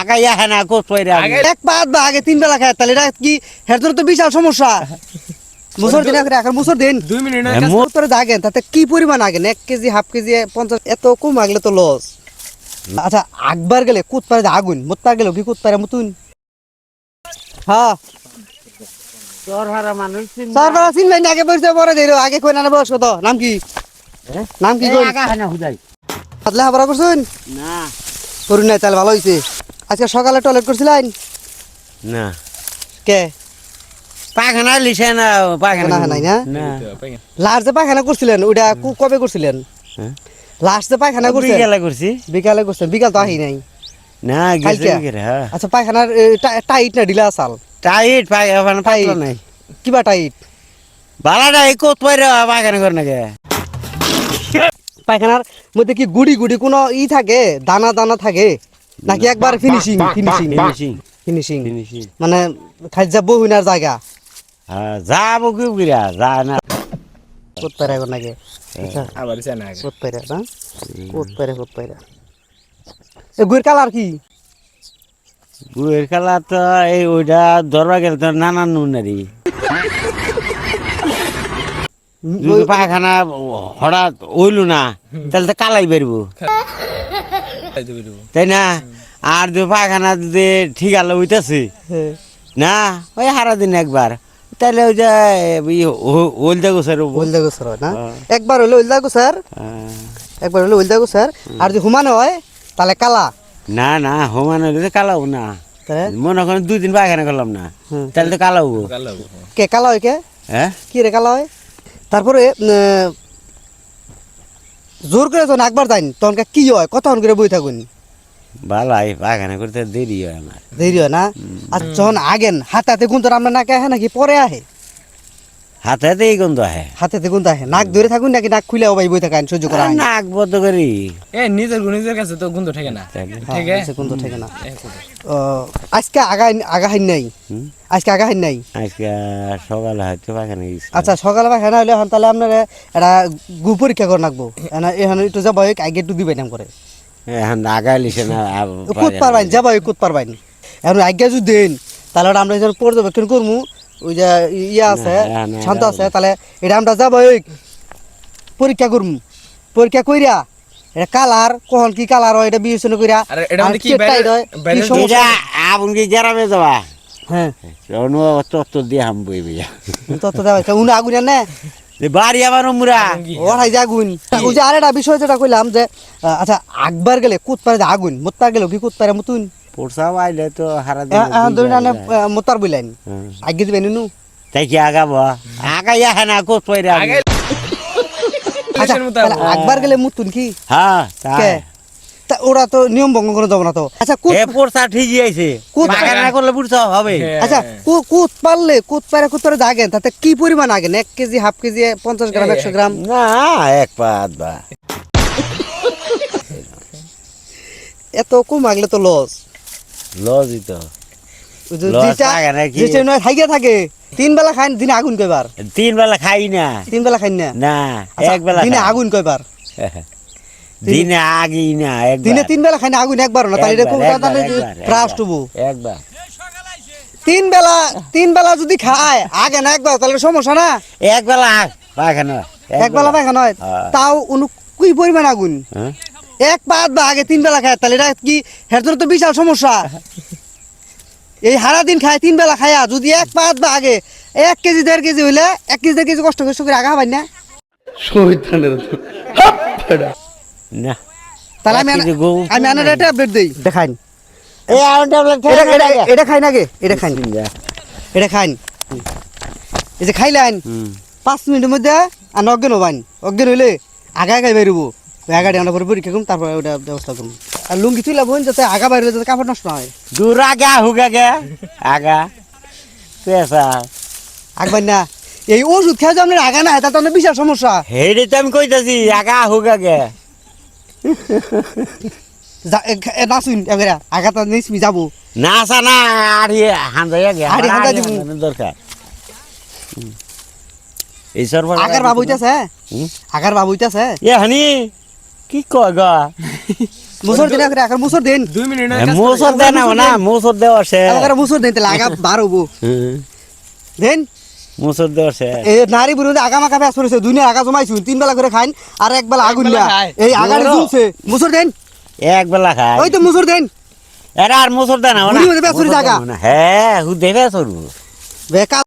আগা ইয়া হ্যাঁ না এক পাঁচ বা আগে তিন বেলা খায় তাহলে এটা কি হের জন্য তো বিশাল সমস্যা। মুসর দিন এখন মুসর দিন। দুই মিনিট তোরে দাগেন তাতে কি পরিমাণ আগেন? এক কেজি হাফ কেজি পঞ্চাশ এত কম আগলে তো লস। আচ্ছা আকবার গেলে কুত পারে আগুন মোত্তা গেল কি কুত পারে মতুন? হ্যাঁ। তোর হারা মানুষ স্যার বাবা চিনবেন না, আগে বসে পরে দিল আগে কই না বস কত নাম কি? নাম কি কই? আগা হ্যাঁ হুদাই আদলা হাবরা করছেন? না। করুন নাই তাহলে ভালো হয়েছে আজকে সকালে টয়লেট করছিলেন না। কে? পায়খানা লিছে না পায়খানা। নাই না? না। লাস্ট যে পায়খানা করছিলেন ওইটা কবে করছিলেন? হ্যাঁ? লাস্ট যে পায়খানা করছিলেন? বিকেলে করছি। বিকালে করছেন বিকাল তো আহি নাই। না হ্যাঁ। আচ্ছা পায়খানার টাইট না ঢিলা আসাল? টাইট পায়খানা টাইট। নাই। কিবা টাইট? বালাটা এই কোচ পয়রে পায়খানা করে নাকি? পায়খানার মধ্যে কি গুড়ি গুড়ি কোনো ই থাকে? দানা দানা থাকে? নাকি একবার ফিনিশিং ফিনিশিং ফিনিশিং ফিনিশিং মানে খাই যাব হইনার জায়গা। হ্যাঁ যাব কি করিয়া যা না। কোত পারে এখন নাকি আচ্ছা। আবার সে না কোত পারে না? কোত পারে কোত পারে এ গুড় কালার কি? গুয়ের খেলা তো এই ওইটা ধরবা গেলে তো নানান নুনারি যদি পায়খানা হঠাৎ ওইলু না তাহলে তো কালাই বেরবো। তাই না? আর যদি পায়খানা যদি ঠিক আলো উইতেছে হ্যাঁ। না? ওই হারা দিন একবার। তাহলে ওই যে ওল দেখো স্যার ওলদা গোসর হয় না? হ্যাঁ। একবার হইলে ওলদা গোসর একবার হইলে ওলদা গোসর আর যদি হুমানো হয় তাহলে কালা। না না হোমান হলে তো কালাবো না। মনে করেন দুই দিন পায়খানা করলাম না তাহলে তো কালাবো কে কালা হয় কে? হ্যাঁ? কি রে কালা হয়? তারপরে জোর করে যখন একবার যাইন তখন কা হয়? কতক্ষণ করে বই থাকুন? ভালাই পায়খানা করতে দেরি হয় আমার। দেরি হয় না? আর যখন আগেন হাতে হাতে গুণ আমরা না কে নাকি? পরে আহে। হাতে হাতে এই গন্ধ হয় হাতে হাতে গুণ আহে। নাক ধরে থাকুন নাকি নাক খুলে ভাই বই থাকেন সহ্য করা নাক বদ্ধ করি। এ নিজের নিজের কাছে তো গন্ধ ঠেকে না? ঠেকে গুণ তো থাকে না। আজকে আগা আগা নাই? আজকে আগা নাই? আজকে সকালে হয়তো গেছি। আচ্ছা সকালে বা হেনা হইলে এখন তাহলে আপনার এটা গু পরীক্ষা করে রাখব এখন একটু যাব আগে একটু দিবেন এম করে এখন আগাইলিছে না কুদ পারবেন যাব কুদ পারবেন। এখন আজ্ঞা যদি দেন তাহলে আমরা যখন পর্যবেক্ষণ করব ওই যে ইয়া আছে শান্ত আছে তাহলে এটা আমরা যাব পরীক্ষা করব পরীক্ষা কইরা এটা কালার কখন কি কালার হয় এটা বিবেচনা কইরা এটা কি কে হয়, কি এটা আপন কি গ্রামে যাবা? হ্যাঁ। অনু তত্ত্ব দিয়ে হাম বই বইয়া তত দেওয়া উনি আগুন না। বাড়ি মুরা কি? ওরাই যে আগুন। ওই যে আরেকটা বিষয় যেটা কইলাম যে আচ্ছা আকবার গেলে কুত পারে যে আগুন মোত্তার গেলে কি কুত পারে মতুন? পোরসাও আইলে তো হারা দিন মোত্তার বইলেন আগে দিবেন নু তাই কি আগাবো? হ্যাঁ না পয়রে তাহলে আকবার গেলে মুতুন কি? হ্যাঁ তাই। তা ওরা তো নিয়ম ভঙ্গ করে যাব না তো। আচ্ছা কুত এ পোরসা ঠিকই আছে পায়খানা করলে পুরসা হবে। হ্যাঁ। আচ্ছা কু- কুত পারলে কুত পারে কুত পারে জাগেন তাতে কি পরিমাণ আগেন? এক কেজি হাফ কেজি পঞ্চাশ গ্রাম একশো গ্রাম? না এক পাত বা এত কম আগলে তো লস। থাকে। তিন বেলা খাইন দিনে আগুন কয়বার তিন বেলা খাই না। তিন বেলা খাইন না? না এক বেলা দিনে আগুন কয়বার দিনে আগি না দিনে তিন বেলা খাইন আগুন একবার না তাহলে একবার, খুব একবার, তাহলে একবার, ফ্রাস একবার। টুবু একবার তিন বেলা তিন বেলা যদি খায় আগে না একবার তাহলে সমস্যা না? এক বেলা আগ পায়খানা এক বেলা পায়খানা হয়। তাও কি পরিমাণ আগুন? হ্যাঁ? এক পাঁচ বা আগে তিন বেলা খায় তাহলে এটা কি হের জন্য তো বিশাল সমস্যা। এই হারা দিন খায় তিন বেলা খায়া যদি এক পাঁচ বা আগে এক কেজি দেড় কেজি হইলে এক কেজি দেড় কেজি কষ্ট করে আগা হবাই না। না। তাহলে আমি আনার দিই। দেখাইন এটা আগে। এটা খাই নাগে এটা খাইন। যা। এটা খাইন। এই যে খাইলেন। পাঁচ মিনিটের মধ্যে আর অজ্ঞান হবাইন। অজ্ঞান হইলে আগা আগাই বেরোবো। আগাটি আমরা পরে পরীক্ষা করুন তারপরে ওটা ব্যবস্থা করুন আর লুঙ্গি তুইলা বোন যাতে আগা বাইরে যাতে কাপড় নষ্ট না হয়। দূর আগা হুক আগে। আগা পেশা আগবাই না এই ওষুধ খেয়ে আপনার আগা না হয় তাতে আপনার বিশাল সমস্যা। হেডে তো আমি কইতাছি আগা আগে যা- এ- এ নাচুন এবারে আগাটা নিসমি যাব। না আসা না আড়ি হান্দাই আগে আড়ি হান্দা আড়ি দরকার। এই সর্ব আগার বাবু হইতাছে? আগার বাবু হইতাছে? এ হানি। কি কয় গা? মুসর দিন করে এখন মুসর দিন। দুই মিনিট মোসর দেয় না না মোসর দেওয়া সে মুসর দিন তাহলে আগা বার হব। দেন। মোসর দেওয়া সে এ নারী বুড়ো আগা মাকা ব্যাস করেছে দুই আগা জমাইছু তিন বেলা করে খাইন আর এক বেলা আগুন না এই আগারে। ঝুলছে। মুসর দেন। এক বেলা খায়। ওই তো মুসর দেন। এরা আর মোসর দেয় না বুড়ি মধ্যে বেসুরি জাগা। হ্যাঁ হু দেবে সরু বেকা